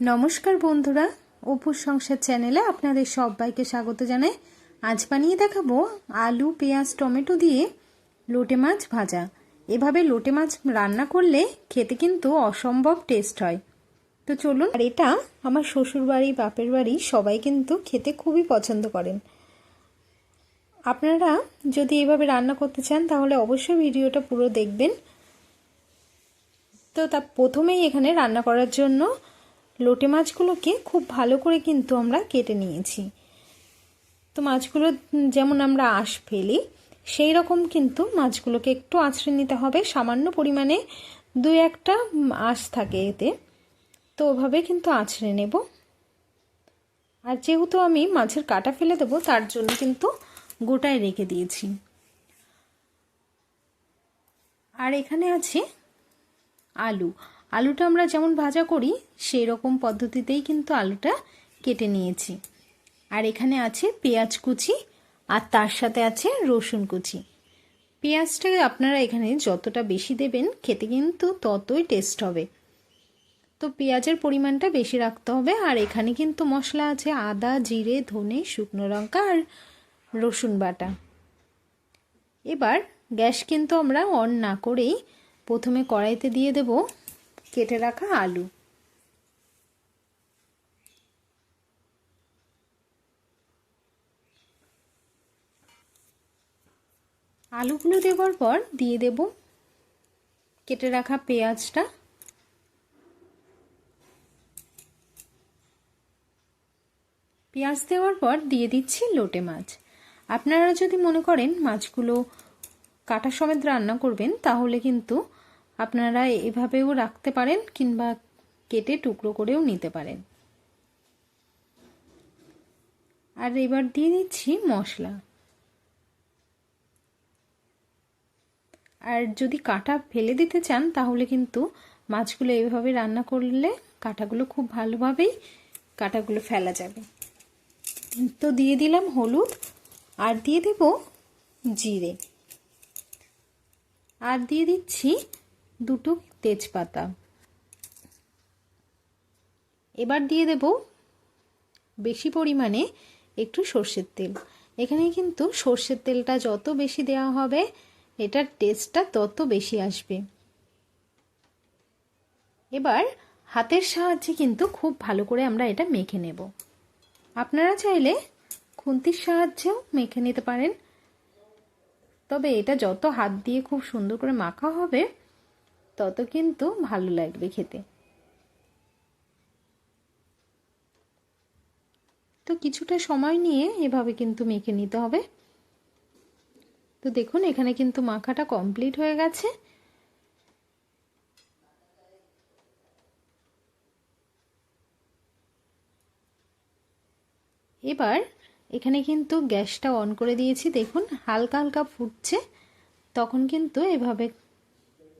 নমস্কার বন্ধুরা, অপুর সংসার চ্যানেলে আপনাদের সবাইকে স্বাগত জানাই। আজ বানিয়ে দেখাবো আলু, পেঁয়াজ, টমেটো দিয়ে লোটে মাছ ভাজা। এভাবে লোটে মাছ রান্না করলে খেতে কিন্তু অসম্ভব টেস্ট হয়। তো চলুন, আর এটা আমার শ্বশুর বাড়ি বাপের বাড়ি সবাই কিন্তু খেতে খুবই পছন্দ করেন। আপনারা যদি এভাবে রান্না করতে চান, তাহলে অবশ্যই ভিডিওটা পুরো দেখবেন। তো তা প্রথমেই এখানে রান্না করার জন্য লোটে মাছগুলোকে খুব ভালো করে কিন্তু আমরা কেটে নিয়েছি। তো মাছগুলো যেমন আমরা আঁশ ফেলি, সেই রকম কিন্তু মাছগুলোকে একটু আঁচড়ে নিতে হবে। সামান্য পরিমাণে দু একটা আঁশ থাকে এতে। তো ওভাবে কিন্তু আঁচড়ে নেব। আর যেহেতু আমি মাছের কাটা ফেলে দেবো, তার জন্য কিন্তু গোটায় রেখে দিয়েছি। আর এখানে আছে আলু। আলুটা আমরা যেমন ভাজা করি সেই রকম পদ্ধতিতেই কিন্তু আলুটা কেটে নিয়েছি। আর এখানে আছে পেঁয়াজ কুচি, আর তার সাথে আছে রসুন কুচি। পেঁয়াজটা আপনারা এখানে যতটা বেশি দেবেন, খেতে কিন্তু ততই টেস্ট হবে। তো পেঁয়াজের পরিমাণটা বেশি রাখতে হবে, আর এখানে কিন্তু মশলা আছে আদা, জিরে, ধনে, শুকনো লঙ্কা, আর রসুন বাটা। এবার গ্যাস কিন্তু আমরা অন না করেই প্রথমে কড়াইতে দিয়ে দেব কেটে রাখা আলু। আলুগুলো দেওয়ার পর দিয়ে দেব কেটে রাখা পেঁয়াজটা। পেঁয়াজ দেওয়ার পর দিয়ে দিচ্ছি লোটে মাছ। আপনারা যদি মনে করেন মাছগুলো কাটা সমেত রান্না করবেন, তাহলে কিন্তু আপনারা এভাবেও রাখতে পারেন কিংবা কেটে টুকরো করেও নিতে পারেন। আর এবার দিয়ে দিচ্ছি মশলা। আর যদি কাটা ফেলে দিতে চান, তাহলে কিন্তু মাছগুলো এইভাবে রান্না করলে কাটাগুলো খুব ভালোভাবেই কাটাগুলো ফেলা যাবে। তো দিয়ে দিলাম হলুদ আর দিয়ে দেব জিরে। আর দিয়ে দিচ্ছি দুটো তেজপাতা। এবার দিয়ে দেব বেশি পরিমাণে একটু সর্ষের তেল। এখানে কিন্তু সর্ষের তেলটা যত বেশি দেওয়া হবে, এটার টেস্টটা তত বেশি আসবে। এবার হাতের সাহায্যে কিন্তু খুব ভালো করে আমরা এটা মেখে নেব। আপনারা চাইলে খুন্তির সাহায্যেও মেখে নিতে পারেন। তবে এটা যত হাত দিয়ে খুব সুন্দর করে মাখা হবে তত কিন্তু ভালো লাগবে খেতে। তো কিছুটা সময় নিয়ে এভাবে কিন্তু মেখে নিতে হবে। তো দেখুন, এখানে কিন্তু মাখাটা কমপ্লিট হয়ে গেছে। এবার এখানে কিন্তু গ্যাসটা অন করে দিয়েছি। দেখুন, হালকা হালকা ফুটছে। তখন কিন্তু এভাবে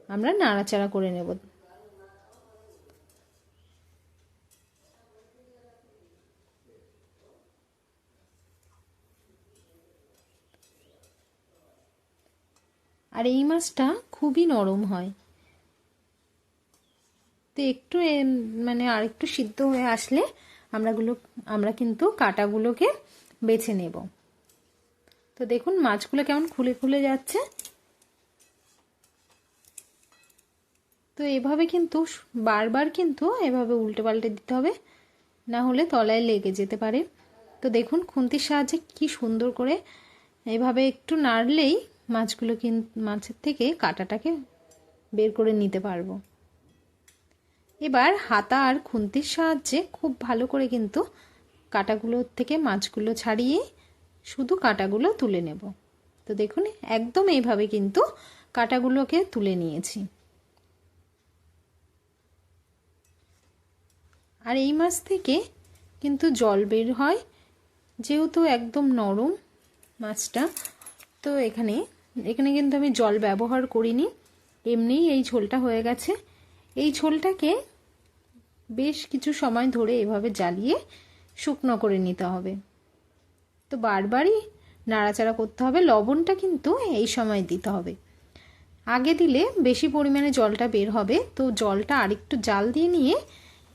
আমরা নাড়াচাড়া করে নেব। আর এই মাছটা খুবই নরম হয়। তো একটু মানে আর একটু সিদ্ধ হয়ে আসলে আমরাগুলো আমরা কিন্তু কাটাগুলোকে বেছে নেব। তো দেখুন মাছগুলো কেমন খুলে খুলে যাচ্ছে। এভাবে কিন্তু বারবার কিন্তু এভাবে উল্টে পাল্টে দিতে হবে। না হলে তলায় লেগে যেতে পারে। তো দেখুন, খুন্তির সাহায্যে কি সুন্দর করে এভাবে একটু নাড়লেই মাছগুলো কিন্তু মাছের থেকে কাটাটাকে বের করে নিতে পারব। এবার হাতা আর খুন্তির সাহায্যে খুব ভালো করে কিন্তু কাটাগুলোর থেকে মাছগুলো ছাড়িয়ে শুধু কাটাগুলো তুলে নেব। তো দেখুন, একদম এইভাবে কিন্তু কাটাগুলোকে তুলে নিয়েছি। আর এই মাছ থেকে কিন্তু জল বের হয়, যেহেতু একদম নরম মাছটা। তো এখানে এখানে কিন্তু আমি জল ব্যবহার করিনি। এমনিই এই ঝোলটা হয়ে গেছে। এই ঝোলটাকে বেশ কিছু সময় ধরে এভাবে জ্বালিয়ে শুকনো করে নিতে হবে। তো বারবারই নাড়াচাড়া করতে হবে। লবণটা কিন্তু এই সময় দিতে হবে। আগে দিলে বেশি পরিমাণে জলটা বের হবে। তো জলটা আরেকটু জাল দিয়ে নিয়ে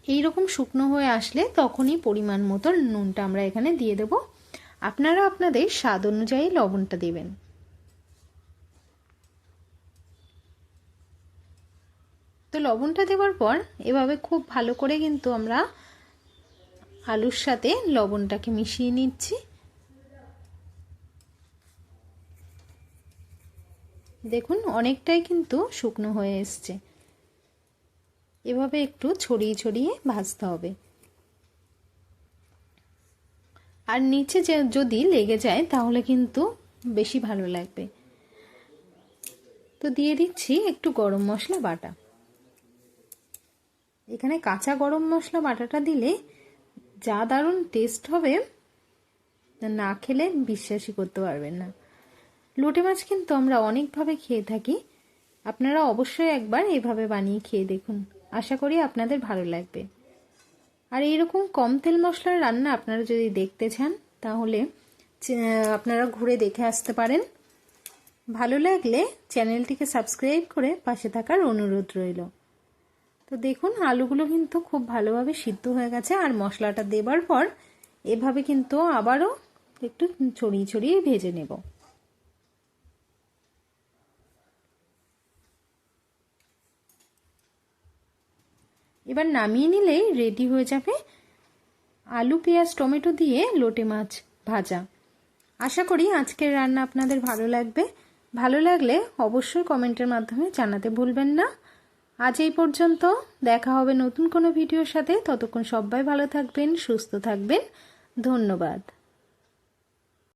এই রকম শুকনো হয়ে আসলে তখনই পরিমাণ মতো নুনটা আমরা এখানে দিয়ে দেব। আপনারা আপনাদের স্বাদ অনুযায়ী লবণটা দেবেন। তো লবণটা দেওয়ার পর এভাবে খুব ভালো করে কিন্তু আমরা আলুর সাথে লবণটাকে মিশিয়ে নিচ্ছি। দেখুন, অনেকটাই কিন্তু শুকনো হয়ে এসছে। এভাবে একটু ছড়িয়ে ছড়িয়ে ভাজতে হবে। আর নিচে যদি লেগে যায়, তাহলে কিন্তু বেশি ভালো লাগবে। তো দিয়ে দিচ্ছি একটু গরম মশলা বাটা। এখানে কাঁচা গরম মশলা বাটাটা দিলে যা দারুণ টেস্ট হবে, না খেলে বিশ্বাসই করতে পারবেন না। লোটে মাছ কিন্তু আমরা অনেকভাবে খেয়ে থাকি। আপনারা অবশ্যই একবার এভাবে বানিয়ে খেয়ে দেখুন। আশা করি আপনাদের ভালো লাগবে। আর এইরকম কম তেল মশলার রান্না আপনারা যদি দেখতে চান, তাহলে আপনারা ঘুরে দেখে আসতে পারেন। ভালো লাগলে চ্যানেলটিকে সাবস্ক্রাইব করে পাশে থাকার অনুরোধ রইল। তো দেখুন, আলুগুলো কিন্তু খুব ভালোভাবে সিদ্ধ হয়ে গেছে, আর মশলাটা দেবার পর এভাবে কিন্তু আবারও একটু ছড়িয়ে ছড়িয়ে ভেজে নেব। এবার নামিয়ে নিলেই রেডি হয়ে যাবে আলু, পেঁয়াজ, টমেটো দিয়ে লোটে মাছ ভাজা। আশা করি আজকের রান্না আপনাদের ভালো লাগবে। ভালো লাগলে অবশ্যই কমেন্টের মাধ্যমে জানাতে ভুলবেন না। আজ এই পর্যন্ত, দেখা হবে নতুন কোনো ভিডিওর সাথে। ততক্ষণ সবাই ভালো থাকবেন, সুস্থ থাকবেন। ধন্যবাদ।